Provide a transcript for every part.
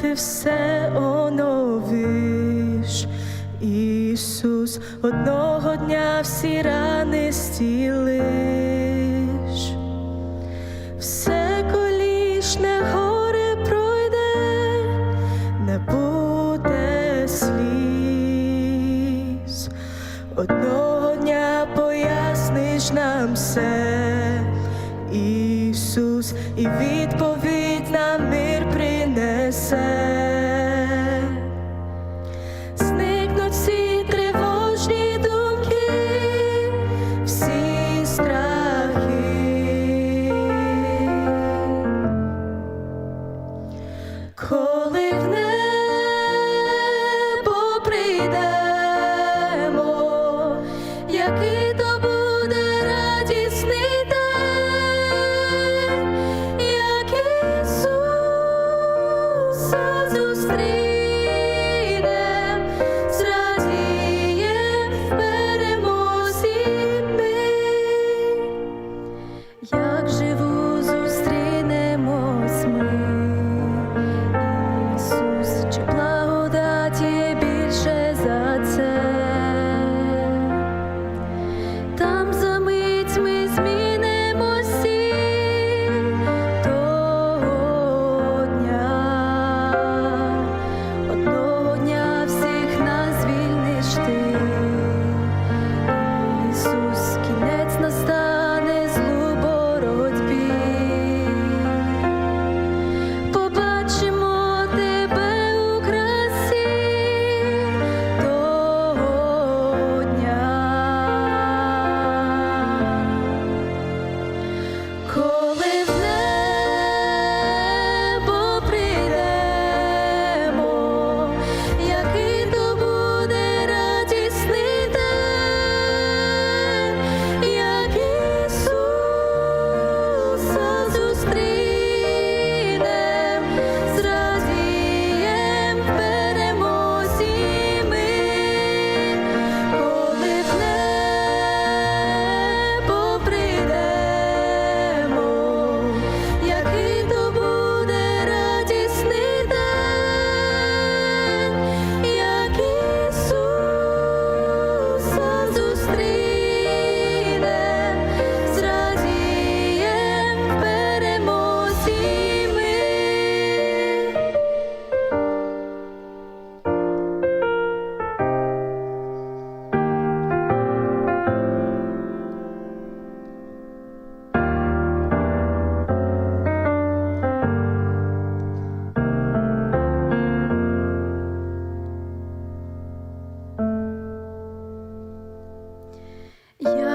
ти все оновиш. Ісус, одного дня всі рани стілиш. Все колішне горе пройде, не буде сліз. Одного дня поясниш нам все, Ісус, і відповідь нам принесе. Зникнуть всі тривожні думки, всі страхи. Коли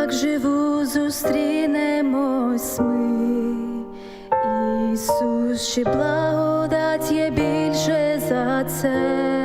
Як живу, зустрінемось ми, Ісус, чи благодать є більше за це.